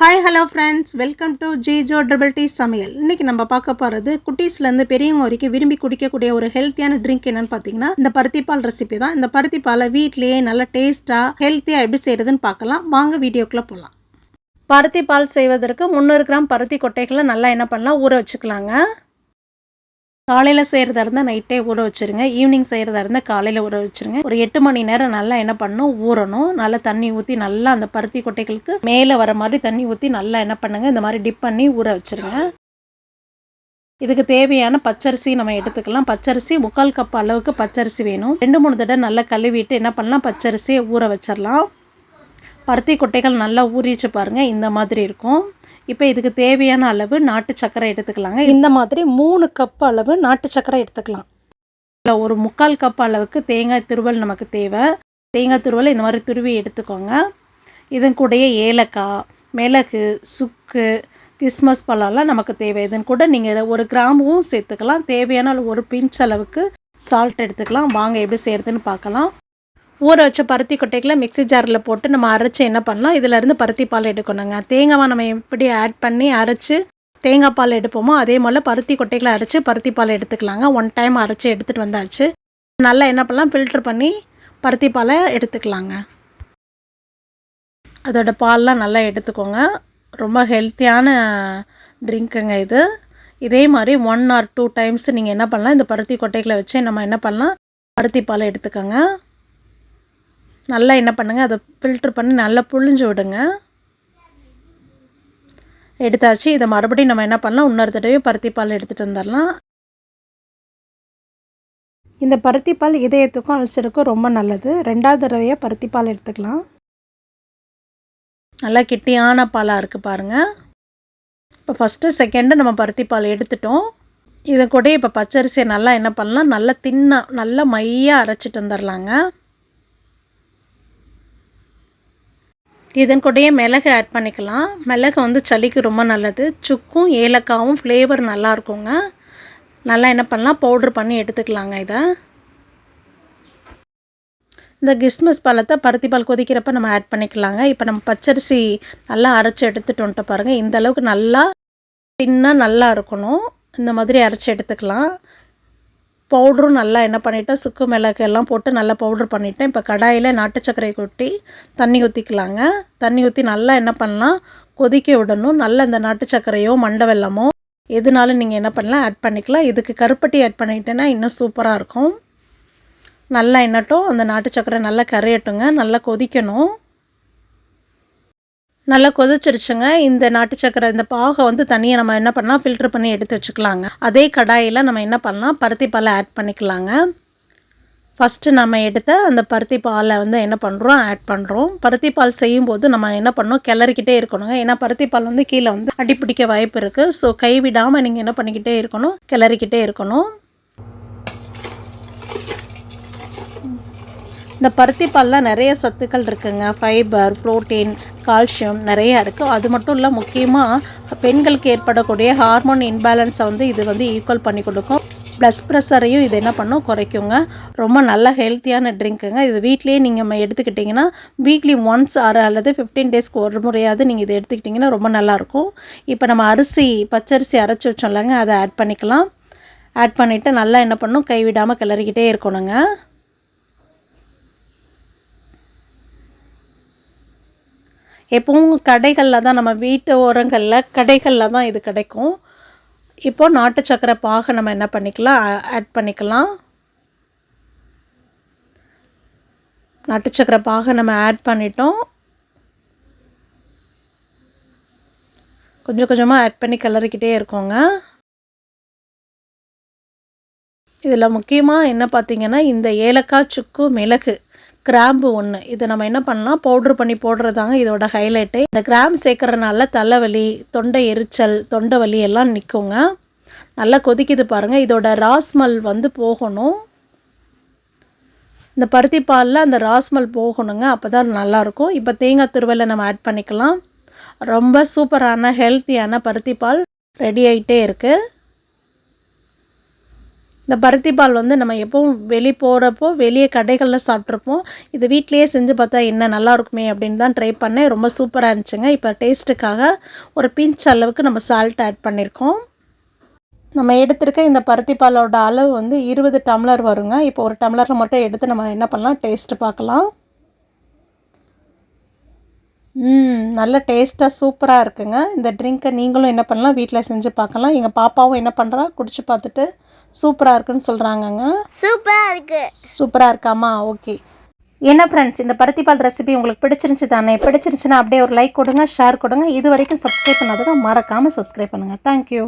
Hi hello friends welcome to Jijo triple T சமையல் இன்றைக்கி நம்ம பார்க்க போகிறது குட்டீஸ்லேருந்து பெரியவங்க வரைக்கும் விரும்பி குடிக்கக்கூடிய ஒரு ஹெல்த்தியான ட்ரிங்க் என்னன்னு பார்த்தீங்கன்னா இந்த பருத்திப்பால் ரெசிபி தான். இந்த பருத்திப்பாலை வீட்லேயே நல்லா டேஸ்ட்டாக ஹெல்த்தியாக எப்படி செய்கிறதுன்னு பார்க்கலாம். வாங்க வீடியோக்குள்ளே போகலாம் பருத்தி பால் செய்வதற்கு முந்நூறு கிராம் பருத்தி கொட்டைகளை நல்லா என்ன பண்ணலாம்? ஊற வச்சுக்கலாங்க. காலையில் செய்கிறதா இருந்தால் நைட்டே ஊற வச்சுருங்க. ஈவினிங் செய்கிறதா இருந்தால் காலையில் ஊற வச்சுருங்க. ஒரு எட்டு மணி நேரம் நல்லா என்ன பண்ணணும்? ஊறணும். நல்லா தண்ணி ஊற்றி நல்லா அந்த பருத்தி கொட்டைகளுக்கு மேலே வர மாதிரி தண்ணி ஊற்றி நல்லா என்ன பண்ணுங்கள் இந்த மாதிரி டிப் பண்ணி ஊற வச்சுருங்க. இதுக்கு தேவையான பச்சரிசி நம்ம எடுத்துக்கலாம். பச்சரிசி முக்கால் கப் அளவுக்கு பச்சரிசி வேணும். ரெண்டு மூணு தடவை நல்லா கழுவிட்டு என்ன பண்ணலாம்? பச்சரிசியை ஊற வச்சிடலாம் பருத்தி கொட்டைகள் நல்லா ஊறிச்சு பாருங்கள் இந்த மாதிரி இருக்கும். இப்போ இதுக்கு தேவையான அளவு நாட்டு சர்க்கரை எடுத்துக்கலாங்க. இந்த மாதிரி மூணு கப் அளவு நாட்டு சர்க்கரை எடுத்துக்கலாம். இல்லை ஒரு முக்கால் கப் அளவுக்கு தேங்காய் துருவல் நமக்கு தேவை. தேங்காய் துருவல் இந்த மாதிரி துருவி எடுத்துக்கோங்க. இதன் கூடயே ஏலக்காய் மிளகு சுக்கு கிறிஸ்மஸ் பழம்லாம் நமக்கு தேவை. இதன் கூட நீங்கள் ஒரு கிராமும் சேர்த்துக்கலாம். தேவையான ஒரு பிஞ்ச் அளவுக்கு சால்ட் எடுத்துக்கலாம். வாங்க எப்படி செய்கிறதுன்னு பார்க்கலாம். ஊற வச்ச பருத்தி கொட்டைகளை மிக்ஸி ஜாரில் போட்டு நம்ம அரைச்சி என்ன பண்ணலாம்? இதிலேருந்து பருத்தி பால் எடுக்கணுங்க. தேங்காவை நம்ம எப்படி ஆட் பண்ணி அரைச்சி தேங்காய் பால் எடுப்போமோ அதே போல் பருத்தி கொட்டைகளை அரைச்சி பருத்தி பால் எடுத்துக்கலாங்க. ஒன் டைம் அரைச்சி எடுத்துகிட்டு வந்தாச்சு. நல்லா என்ன பண்ணலாம்? ஃபில்ட்ரு பண்ணி பருத்தி பாலை எடுத்துக்கலாங்க. அதோட பால்லாம் நல்லா எடுத்துக்கோங்க. ரொம்ப ஹெல்த்தியான ட்ரிங்க்குங்க இது. இதே மாதிரி ஒன் ஆர் டூ டைம்ஸ் நீங்கள் என்ன பண்ணலாம்? இந்த பருத்தி கொட்டைகளை வச்சு நம்ம என்ன பண்ணலாம்? பருத்தி பாலை எடுத்துக்கோங்க. நல்லா என்ன பண்ணுங்கள் அதை ஃபில்ட்ரு பண்ணி நல்லா புழிஞ்சு விடுங்க. எடுத்தாச்சு. இதை மறுபடியும் நம்ம என்ன பண்ணலாம் இன்னொரு தடவை பருத்தி பால் எடுத்துகிட்டு வந்துடலாம். இந்த பருத்தி பால் இதயத்துக்கும் அல்சருக்கும் ரொம்ப நல்லது. ரெண்டாவது தடவையாக பருத்தி பால் எடுத்துக்கலாம். நல்லா கிட்டியான பாலாக இருக்குது பாருங்கள் இப்போ ஃபஸ்ட்டு செகண்டு நம்ம பருத்தி பால் எடுத்துட்டோம். இதை கூட இப்போ பச்சரிசியை நல்லா என்ன பண்ணலாம் நல்லா தின்னாக நல்லா மையாக அரைச்சிட்டு வந்துடலாங்க. இதன் கூடயே மிளகு ஆட் பண்ணிக்கலாம். மிளகு வந்து சளிக்கு ரொம்ப நல்லது. சுக்கும் ஏலக்காவும் ஃப்ளேவர் நல்லா இருக்குங்க நல்லா என்ன பண்ணலாம்? பவுட்ரு பண்ணி எடுத்துக்கலாங்க இதை. இந்த கிறிஸ்மஸ் பழத்தை பருத்தி பால் கொதிக்கிறப்ப நம்ம ஆட் பண்ணிக்கலாங்க. இப்போ நம்ம பச்சரிசி நல்லா அரைச்சி எடுத்துகிட்டு வந்துட்டு பாருங்கள் இந்த அளவுக்கு நல்லா தின்னாக நல்லா இருக்கணும். இந்த மாதிரி அரைச்சி எடுத்துக்கலாம். பவுட்ரும் நல்லா என்ன பண்ணிவிட்டேன் சுக்கு மிளகு எல்லாம் போட்டு நல்லா பவுட்ரு பண்ணிவிட்டேன் இப்போ கடாயில் நாட்டு சர்க்கரை கொட்டி தண்ணி ஊற்றிக்கலாங்க தண்ணி ஊற்றி நல்லா என்ன பண்ணலாம் கொதிக்க விடணும். நல்லா இந்த நாட்டு சர்க்கரையோ மண்டை வெள்ளமோ எதுனாலும் நீங்கள் என்ன பண்ணலாம் ஆட் பண்ணிக்கலாம். இதுக்கு கருப்பட்டி ஆட் பண்ணிட்டேன்னா இன்னும் சூப்பராக இருக்கும். நல்லா என்னட்டும் அந்த நாட்டு சர்க்கரை நல்லா கரையட்டுங்க. நல்லா கொதிக்கணும். நல்லா கொதிச்சிருச்சுங்க. இந்த நாட்டு சக்கரை இந்த பாகை வந்து தனியாக நம்ம என்ன பண்ணலாம்? ஃபில்ட்ரு பண்ணி எடுத்து வச்சுக்கலாங்க. அதே கடாயில் நம்ம என்ன பண்ணலாம்? பருத்தி பாலை ஆட் பண்ணிக்கலாங்க. ஃபஸ்ட்டு நம்ம எடுத்த அந்த பருத்தி பாலை வந்து என்ன பண்ணுறோம் ஆட் பண்ணுறோம் பருத்தி பால் செய்யும்போது நம்ம என்ன பண்ணோம் கிளறிக்கிட்டே இருக்கணுங்க. ஏன்னா பருத்தி பால் வந்து கீழே வந்து அடிப்பிடிக்க வாய்ப்பு இருக்குது ஸோ கைவிடாமல் நீங்கள் என்ன பண்ணிக்கிட்டே இருக்கணும்? கிளறிக்கிட்டே இருக்கணும். இந்த பருத்தி பால்லாம் நிறைய சத்துக்கள் இருக்குங்க. ஃபைபர் ப்ரோட்டீன் கால்சியம் நிறையா இருக்குது அது மட்டும் இல்லை முக்கியமாக பெண்களுக்கு ஏற்படக்கூடிய ஹார்மோன் இன்பேலன்ஸை வந்து இது வந்து ஈக்குவல் பண்ணி கொடுக்கும். ப்ளஸ் ப்ரெஷரையும் இது என்ன பண்ணும்? குறைக்குங்க. ரொம்ப நல்ல ஹெல்த்தியான ட்ரிங்க்குங்க இது வீட்லேயே நீங்கள் எடுத்துக்கிட்டிங்கன்னா வீக்லி ஒன்ஸ் ஆறு அல்லது ஃபிஃப்டீன் டேஸ்க்கு ஒரு முறையாவது நீங்கள் இதை எடுத்துக்கிட்டிங்கன்னா ரொம்ப நல்லாயிருக்கும் இப்போ நம்ம அரிசி பச்சரிசி அரைச்சி வச்சோம்லங்க அதை ஆட் பண்ணிக்கலாம். ஆட் பண்ணிவிட்டு நல்லா என்ன பண்ணும்? கைவிடாமல் கிளறிக்கிட்டே இருக்கணுங்க. எப்பவும் கடைகளில் தான் நம்ம வீட்டு ஓரங்களில் கடைகளில் தான் இது கிடைக்கும். இப்போது நாட்டு சக்கரை பாக நம்ம என்ன பண்ணிக்கலாம்? ஆட் பண்ணிக்கலாம். நாட்டு சக்கரை பாக நம்ம ஆட் பண்ணிட்டோம். கொஞ்சம் கொஞ்சமாக ஆட் பண்ணி கிளறிக்கிட்டே இருக்கோங்க. இதில் முக்கியமாக என்ன பார்த்திங்கன்னா இந்த ஏலக்காய் சுக்கு மிளகு. கிராம்பு ஒன்று இதை நம்ம என்ன பண்ணலாம்? பவுட்ரு பண்ணி போடுறதாங்க இதோட ஹைலைட்டு இந்த கிராம்பு சேர்க்குறதுனால தலைவலி தொண்டை எரிச்சல் தொண்டை வலி எல்லாம் நிற்குங்க நல்லா கொதிக்குது பாருங்கள் இதோட ராஸ்மல் வந்து போகணும். இந்த பருத்தி பாலில் அந்த ராஸ்மல் போகணுங்க. அப்போ தான் நல்லாயிருக்கும் இப்போ தேங்காய் துருவலை நம்ம ஆட் பண்ணிக்கலாம். ரொம்ப சூப்பரான ஹெல்த்தியான பருத்தி பால் ரெடி ஆகிட்டே இருக்குது இந்த பருத்தி பால் வந்து நம்ம எப்போவும் வெளியே போகிறப்போ வெளியே கடைகளில் சாப்பிட்ருப்போம் இது வீட்டிலேயே செஞ்சு பார்த்தா என்ன நல்லா இருக்குமே அப்படின்னு தான் ட்ரை பண்ணேன். ரொம்ப சூப்பராக இருந்துச்சுங்க. இப்போ டேஸ்ட்டுக்காக ஒரு பிஞ்ச் அளவுக்கு நம்ம சால்ட் ஆட் பண்ணியிருக்கோம் நம்ம எடுத்திருக்க இந்த பருத்தி பாலோட அளவு வந்து இருபது டம்ளர் வருங்க. இப்போ ஒரு டம்ளரில் மட்டும் எடுத்து நம்ம என்ன பண்ணலாம்? டேஸ்ட்டு பார்க்கலாம். ம் நல்ல டேஸ்ட்டாக சூப்பராக இருக்குங்க. இந்த ட்ரிங்க்கை நீங்களும் என்ன பண்ணலாம்? வீட்டில் செஞ்சு பார்க்கலாம். எங்கள் பாப்பாவும் என்ன பண்ணுறா குடிச்சு பார்த்துட்டு சூப்பராக இருக்குன்னு சொல்கிறாங்கங்க சூப்பராக இருக்கு. சூப்பராக இருக்காமா? ஓகே என்ன ஃப்ரெண்ட்ஸ் இந்த பருத்திப்பால் ரெசிபி உங்களுக்கு பிடிச்சிருந்துச்சு தானே? பிடிச்சிருந்துச்சுன்னா அப்படியே ஒரு லைக் கொடுங்க ஷேர் கொடுங்க. இது வரைக்கும் சப்ஸ்கிரைப் பண்ணாதவங்க மறக்காமல் சப்ஸ்கிரைப் பண்ணுங்கள் தேங்க்யூ